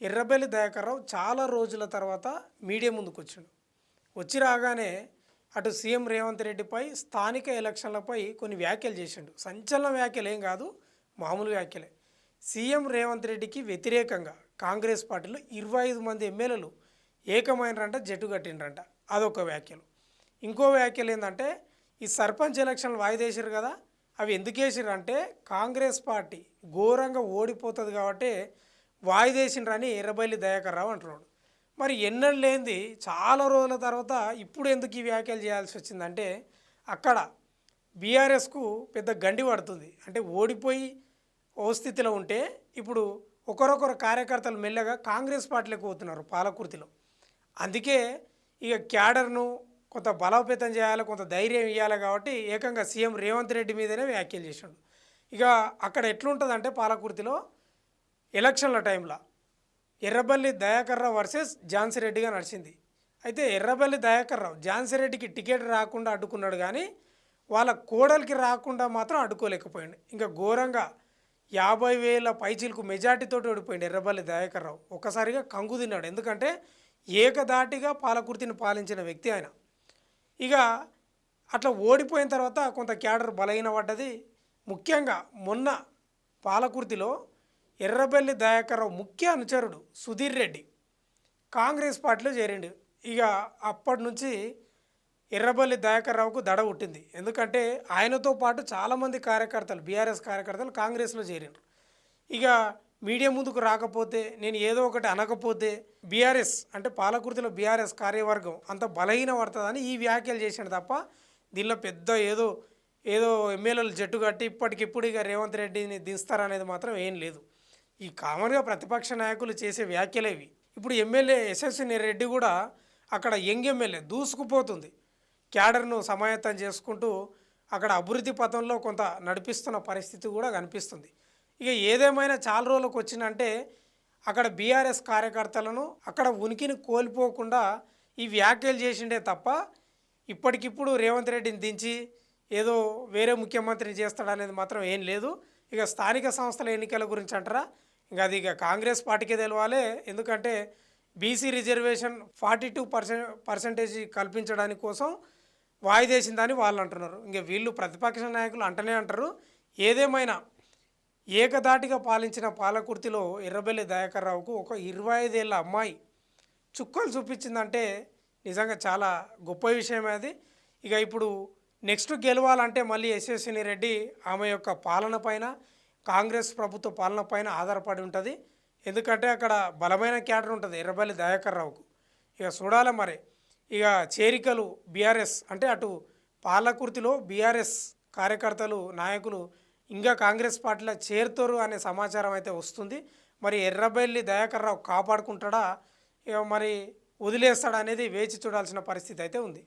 ఎర్రబెల్లి దయాకర్రావు చాలా రోజుల తర్వాత మీడియా ముందుకు వచ్చిండు వచ్చి రాగానే అటు సీఎం రేవంత్ రెడ్డిపై స్థానిక ఎలక్షన్లపై కొన్ని వ్యాఖ్యలు చేసిండు. సంచలన వ్యాఖ్యలు ఏం కాదు మామూలు వ్యాఖ్యలే. సీఎం రేవంత్ రెడ్డికి వ్యతిరేకంగా కాంగ్రెస్ పార్టీలో ఇరవై ఐదు మంది ఎమ్మెల్యేలు ఏకమైనరంట జట్టు కట్టిండ్రంట. అదొక వ్యాఖ్యలు. ఇంకో వ్యాఖ్యలు ఏంటంటే ఈ సర్పంచ్ ఎలక్షన్లు వాయిదేశారు కదా అవి ఎందుకు వేసారు అంటే కాంగ్రెస్ పార్టీ ఘోరంగా ఓడిపోతుంది కాబట్టి వాయిదేసిండ్రని ఎర్రబల్లి దయాకర్ రావు అంటున్నాడు. మరి ఎన్నడూ లేనిది చాలా రోజుల తర్వాత ఇప్పుడు ఎందుకు ఈ వ్యాఖ్యలు చేయాల్సి వచ్చిందంటే అక్కడ బీఆర్ఎస్కు పెద్ద గండి పడుతుంది. అంటే ఓడిపోయి ఓ స్థితిలో ఉంటే ఇప్పుడు ఒకరొకరు కార్యకర్తలు మెల్లగా కాంగ్రెస్ పార్టీలకు పోతున్నారు పాలకుర్తిలో. అందుకే ఇక క్యాడర్ను కొంత బలోపేతం చేయాలి కొంత ధైర్యం ఇవ్వాలి కాబట్టి ఏకంగా సీఎం రేవంత్ రెడ్డి మీదనే వ్యాఖ్యలు చేశాడు ఇక అక్కడ ఎట్లుంటుందంటే పాలకుర్తిలో ఎలక్షన్ల టైంలో ఎర్రబల్లి దయాకర్రావు వర్సెస్ ఝాన్సీ రెడ్డిగా నడిచింది. అయితే ఎర్రబల్లి దయాకర్రావు ఝాన్సీ రెడ్డికి టికెట్ రాకుండా అడ్డుకున్నాడు కానీ వాళ్ళ కోడలికి రాకుండా మాత్రం అడ్డుకోలేకపోయాడు. ఇంకా ఘోరంగా యాభై వేల పైచీలకు మెజార్టీతో ఓడిపోయింది ఎర్రబల్లి దయాకర్రావు. ఒక్కసారిగా కంగు తిన్నాడు. ఎందుకంటే ఏకదాటిగా పాలకుర్తిని పాలించిన వ్యక్తి ఆయన. ఇక అట్లా ఓడిపోయిన తర్వాత కొంత క్యాడర్ బలహీన పడ్డది ముఖ్యంగా మొన్న పాలకుర్తిలో ఎర్రబెల్లి దయాకర్రావు ముఖ్య అనుచరుడు సుధీర్ రెడ్డి. కాంగ్రెస్ పార్టీలో చేరిండు. ఇక అప్పటి నుంచి ఎర్రబల్లి దయాకర్రావుకు దడ పుట్టింది. ఎందుకంటే ఆయనతో పాటు చాలామంది కార్యకర్తలు బీఆర్ఎస్ కార్యకర్తలు కాంగ్రెస్లో చేరిండ్రు. ఇక మీడియా ముందుకు రాకపోతే నేను ఏదో ఒకటి అనకపోతే బీఆర్ఎస్ అంటే పాలకుర్తిలో బీఆర్ఎస్ కార్యవర్గం అంత బలహీన పడుతుందని ఈ వ్యాఖ్యలు చేశాడు తప్ప దీనిలో పెద్ద ఏదో ఏదో ఎమ్మెల్యేలు జట్టు కట్టి ఇప్పటికిప్పుడు ఇక రేవంత్ రెడ్డిని దించుతారనేది మాత్రం ఏం లేదు. ఈ కామన్గా ప్రతిపక్ష నాయకులు చేసే వ్యాఖ్యలేవి. ఇప్పుడు ఎమ్మెల్యే యశస్విని రెడ్డి కూడా అక్కడ యంగ్ ఎమ్మెల్యే దూసుకుపోతుంది. క్యాడర్ను సమాయత్తం చేసుకుంటూ అక్కడ అభివృద్ధి పథంలో కొంత నడిపిస్తున్న పరిస్థితి కూడా కనిపిస్తుంది. ఇక ఏదేమైనా చాలా రోజులకు వచ్చిందంటే అక్కడ బీఆర్ఎస్ కార్యకర్తలను అక్కడ ఉనికిని కోల్పోకుండా ఈ వ్యాఖ్యలు చేసిండే తప్ప ఇప్పటికిప్పుడు రేవంత్ రెడ్డిని దించి ఏదో వేరే ముఖ్యమంత్రిని చేస్తాడనేది మాత్రం ఏం లేదు. ఇక స్థానిక సంస్థల ఎన్నికల గురించి అంటారా? ఇంకా అది ఇక కాంగ్రెస్ పార్టీకే తెలవాలి. ఎందుకంటే BC reservation forty two percent percentage కల్పించడానికి కోసం వాయిదేసిందని వాళ్ళు అంటున్నారు. ఇంకా వీళ్ళు ప్రతిపక్ష నాయకులు అంటనే అంటారు. ఏదేమైనా ఏకదాటిగా పాలించిన పాలకుర్తిలో ఎర్రబెల్లి దయాకర్ రావుకు ఒక ఇరవై ఐదేళ్ళ అమ్మాయి చుక్కలు చూపించిందంటే నిజంగా చాలా గొప్ప విషయం అది. ఇక ఇప్పుడు నెక్స్ట్ గెలవాలంటే మళ్ళీ యశస్విని రెడ్డి ఆమె యొక్క పాలన పైన కాంగ్రెస్ ప్రభుత్వ పాలన పైన ఆధారపడి ఉంటుంది. ఎందుకంటే అక్కడ బలమైన క్యాడర్ ఉంటుంది ఎర్రబల్లి దయాకర్ రావుకు ఇక చూడాలి మరి. ఇక చేరికలు బీఆర్ఎస్ అంటే అటు పాలకుర్తిలో బీఆర్ఎస్ కార్యకర్తలు నాయకులు ఇంకా కాంగ్రెస్ పార్టీలో చేరుతారు అనే సమాచారం అయితే వస్తుంది. మరి ఎర్రబెల్లి దయాకర్ రావు కాపాడుకుంటాడా? ఇక మరి వదిలేస్తాడా అనేది వేచి చూడాల్సిన పరిస్థితి అయితే ఉంది.